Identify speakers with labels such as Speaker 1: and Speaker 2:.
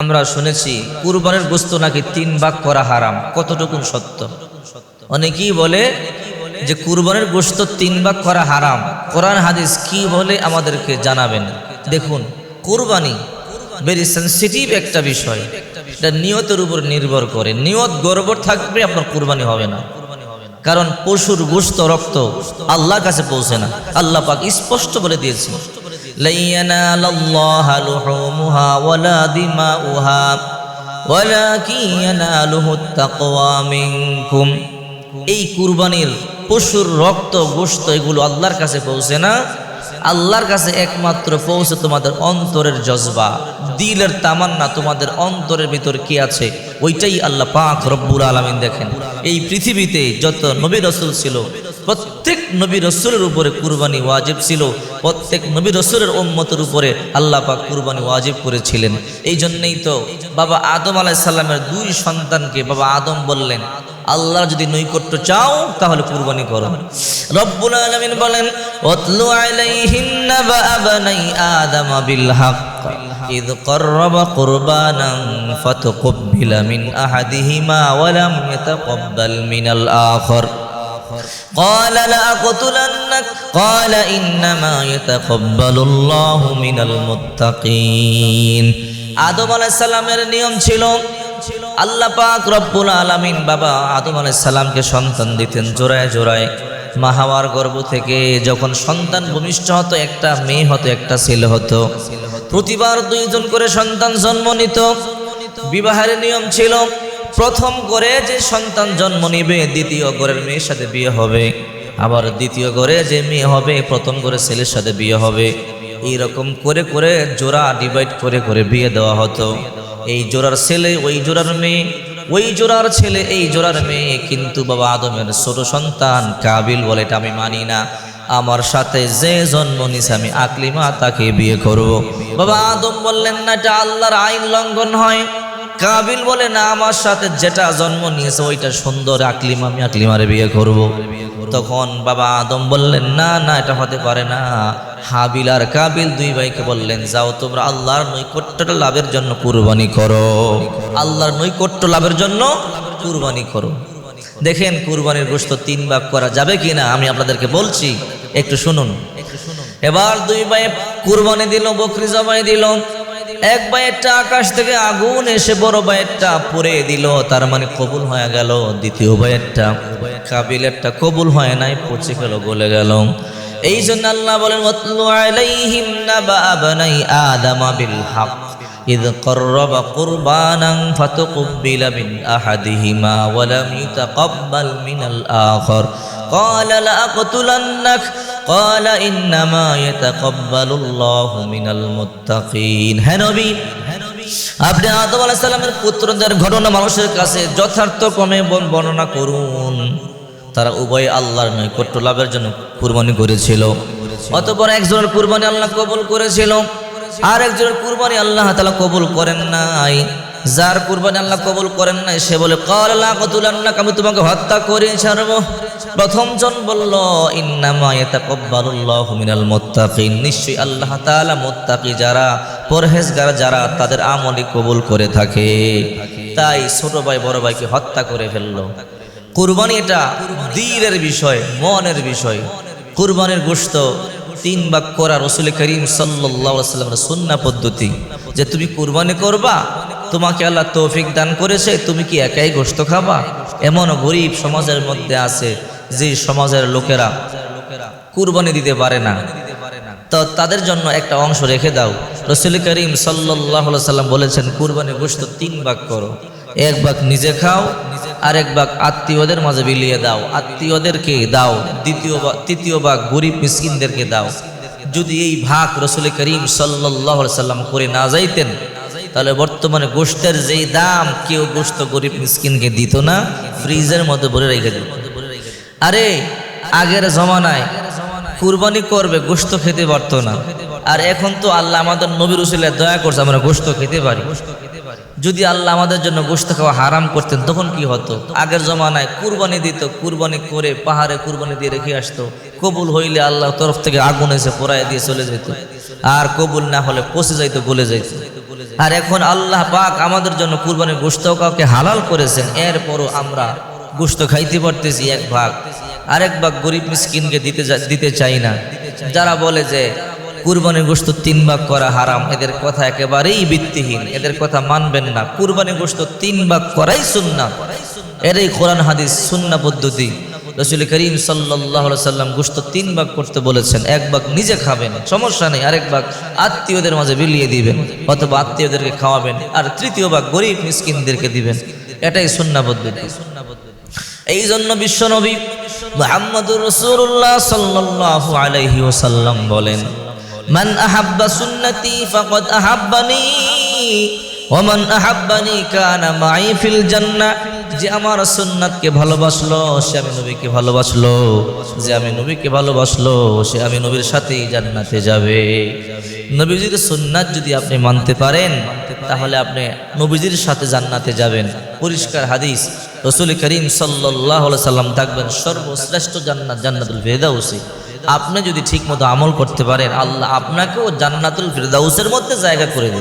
Speaker 1: আমরা শুনেছি, কুরবানের গোস্ত নাকি তিন ভাগ করা হারাম। কতটুকু সত্য? অনেকেই বলে যে কুরবানের গোস্ত তিন ভাগ করা হারাম। কোরআন, হাদিস কি বলে আমাদেরকে জানাবেন? দেখুন, কুরবানি ভেরি সেন্সিটিভ একটা বিষয়। এটা নিয়তের উপর নির্ভর করে। নিয়ত গর্বর থাকবে আপনার কুরবানি হবে না। কারণ পশুর গোস্ত, রক্ত আল্লাহর কাছে পৌঁছে না। আল্লাহ পাক স্পষ্ট বলে দিয়েছে لن ينال الله لحومها ولا دماؤها ولكن يناله التقوى منكم এই কুরবানির পশুর রক্ত গোস্ত এগুলো আল্লাহর কাছে পৌঁছে না আল্লাহর কাছে একমাত্র পৌঁছে তোমাদের অন্তরের জজবা দিলের তামান্না তোমাদের অন্তরের ভিতর কি আছে ওইটাই আল্লাহ পাক রব্বুল আলমিন দেখেন এই পৃথিবীতে যত নবী রসুল ছিল প্রত্যেক নবী রসুলের উপরে কুরবানি ওয়াজিব ছিল প্রত্যেক নবী রসুলের উম্মতের উপরে আল্লাহ পাক কুরবানি ওয়াজিব করেছিলেন এই জন্যই তো বাবা আদম আলাইসাল্লামের দুই সন্তানকে বাবা আদম বললেন আল্লাহ যদি নৈকট্য চাও তাহলে কুরবানি করো রব্বুল আলামিন বলেন ওয়াতলু আলাইহিম নাবা আবনাই আদম বিল হক إذ قرب قربانا فتقبل من أحدهما ولم يتقبل من الآخر قال لأقتلنك قال إنما يتقبل الله من المتقين আদম আলাইহিস সালামের নিয়ম ছিল আল্লাহ পাক রব্বুল আলামিন বাবা আদম আলাইহিস সালামকে সন্তান দিতেন জোড়ায় জোড়ায় মাহাওয়ার গর্ভ থেকে যখন সন্তান ভূমিষ্ঠ হতো একটা মেয়ে হতো একটা ছেলে হতো প্রতিবার দুইজন করে সন্তান জন্ম নিত বিবাহের নিয়ম ছিল প্রথম করে যে সন্তান জন্ম নিবে, দ্বিতীয় ঘরের মেয়ের সাথে বিয়ে হবে। আবার দ্বিতীয় ঘরে যে মেয়ে হবে, প্রথম করে ছেলের সাথে বিয়ে হবে। এইরকম করে করে জোড়া ডিভাইড করে করে বিয়ে দেওয়া হতো। এই জোড়ার ছেলে, ওই জোড়ার মেয়ে, ওই জোড়ার ছেলে, এই জোড়ার মেয়ে কিন্তু বাবা আদমের ছোট সন্তান কাবিল বলে এটা আমি মানি না। আমার সাথে যে জন্ম নিছে, আমি আকলিমা তাকে বিয়ে করব। বাবা আদম বললেন, না, এটা আল্লাহর আইন লঙ্ঘন হয়। কাবিল বলে না আমার সাথে যেটা জন্ম নিয়েছে ওইটা সুন্দর আকলিম আমি আকলিমারে বিয়ে করব। তখন বাবা আদম বললেন না না এটা হতে পারে না। হাবিল আর কাবিল দুই ভাইকে বললেন যাও তোমরা আল্লাহর নৈকট্যটা লাভের জন্য কুরবানি করো। আল্লাহর নৈকট্য লাভের জন্য কুরবানি করো। দেখেন কুরবানির গোস্ত তিন ভাগ করা যাবে কি না আমি আপনাদেরকে বলছি একটু শুনুন। এবার দুই ভাই কুরবানি দিল বকরি জবাই দিল। এক বাইরটা আকাশ থেকে আগুন এসে বড় বাইরটা পরে দিল তার মানে কবুল হয়ে গেল দ্বিতীয় বাইরটা কাবিলেরটা কবুল হয় নাই পচে গেল গলে গেল এই জন্য আল্লাহ বলেন ওয়াতলু আলাইহিম নাবা আবনাই আদামা বিল হক إذ قرب قربانا فتقبل من أحدهما ولم يتقبل من الآخر قال لأقتلنك قال إنما يتقبل الله من المتقين হ্যাঁ নবী আপনি আদম আলাইহিস সালামের পুত্রদের ঘটনা মানুষের কাছে যথার্থ ক্রমে বর্ণ- বর্ণনা করুন তারা উভয় আল্লাহর নৈকট্য লাভের জন্য কুরবানি করেছিল অতপর একজনের কুরবানি আল্লাহ কবুল করেছিল আর একজনের কুরবানি আল্লাহ তাআলা কবুল করেন নাই যার কুরবানি আল্লাহ কবুল করেন নাই, সে বলে আমি তোমাকে হত্যা করে, ছাড়বো। প্রথম জন বলল ইয়াতাকাব্বালুল্লাহু মিনাল আল্লাহ তাআলা যারা, পরহেজগার যারা, তাদের আমলি কবুল করে থাকে। তাই ছোট ভাই, বড় ভাইকে হত্যা করে ফেলল। কুরবানি এটা দিলের বিষয়, মনের বিষয়। কুরবানির গোশত তিন ভাগ করা রসুল করিম সাল্লামের সুন্না পদ্ধতি। যে তুমি কুরবানি করবা তোমাকে আল্লাহ তৌফিক দান করেছে, তুমি কি একাই গোস্ত খাবা? এমন গরিব সমাজের মধ্যে আছে যে সমাজের লোকেরা কুরবানি দিতে পারে না। তো তাদের জন্য একটা অংশ রেখে দাও। রসুল করিম সাল্লাম বলেছেন কুরবানি গোশত তিন ভাগ করো। এক ভাগ নিজে খাও, আর এক ভাগ আত্মীয়দের মাঝে বিলিয়ে দাও। আত্মীয়দেরকে দাও, দ্বিতীয় তৃতীয় ভাগ গরিব মিসকিনদেরকে দাও। যদি এই ভাগ রসুল করিম সাল্লাহ সাল্লাম করে না যাইতেন তাহলে বর্তমানে গোষ্ঠের যেই দাম, কেউ গোস্ত গরিব মিসকিনকে দিত না, ফ্রিজের মধ্যে ভরে রেখে দিত। আরে, আগের জমানায় কুরবানি করবে গোস্ত খেতে পারতো না। আর এখন তো আল্লাহ আমাদের নবীর উসিলে দয়া করছে, আমরা গোস্ত খেতে পারি। যদি আল্লাহ আমাদের জন্য গোস্ত খাওয়া হারাম করতেন, তখন কি হতো? আগের জমানায় কুরবানি দিত, কুরবানি করে পাহাড়ে কুরবানি দিয়ে রেখে আসতো। কবুল হইলে আল্লাহ তরফ থেকে আগুন এসে পোড়ায় দিয়ে চলে যেত। আর কবুল না হলে পচে যাইতো, গলে যাইতো। আর এখন আল্লাহ পাক আমাদের জন্য কুরবানির গোস্ত কাউকে হালাল করেছেন, এরপরও আমরা গোস্ত খাইতে পারতেছি এক ভাগ। আরেক ভাগ গরিব মিসকিনকে দিতে দিতে চাই না। যারা বলে যে কুরবানির গোস্ত তিন ভাগ করা হারাম, এদের কথা একেবারেই ভিত্তিহীন, এদের কথা মানবেন না। কুরবানির গোস্ত তিন ভাগ করাই সুন্না এরাই কোরআন, হাদিস সুন্না পদ্ধতি। রসুল করিম সাল্লাহ সাল্লাম গোস্ত তিন ভাগ করতে বলেছেন, এক ভাগ নিজে খাবেন, সমস্যা নেই, আরেক ভাগ আত্মীয়দের মাঝে বিলিয়ে দিবেন, অথবা আত্মীয়দেরকে খাওয়াবেন, আর তৃতীয় ভাগ গরিব মিসকিনদেরকে দিবেন। এটাই সুন্না এই জন্য বিশ্বনবী মুহাম্মদুর রাসূলুল্লাহ সাল্লাল্লাহু আলাইহি ওয়াসাল্লাম বলেন, মান আহাব্বা সুন্নতি ফাকাদ আহাব্বানি, ওয়া মান আহাব্বানি কানা মাই ফিল জান্নাহ। যে আমার সুন্নাতকে ভালোবাসলো, সে আমি নবীকে ভালোবাসলো। যে আমি নবীকে ভালোবাসলো, সে আমি নবীর সাথেই জান্নাতে যাবে। নবীজির সুন্নাত যদি আপনি মানতে পারেন, তাহলে আপনি নবীজির সাথে জান্নাতে যাবেন। পরিষ্কার হাদিস, রসুল করিম সাল্লাহ সাল্লাম থাকবেন সর্বশ্রেষ্ঠ জান্নাত জান্নাতুল ফেরদাউসি। আপনি যদি ঠিকমতো আমল করতে পারেন, আল্লাহ আপনাকেও জান্নাতুল ফেরদাউসের মধ্যে জায়গা করে দেবে।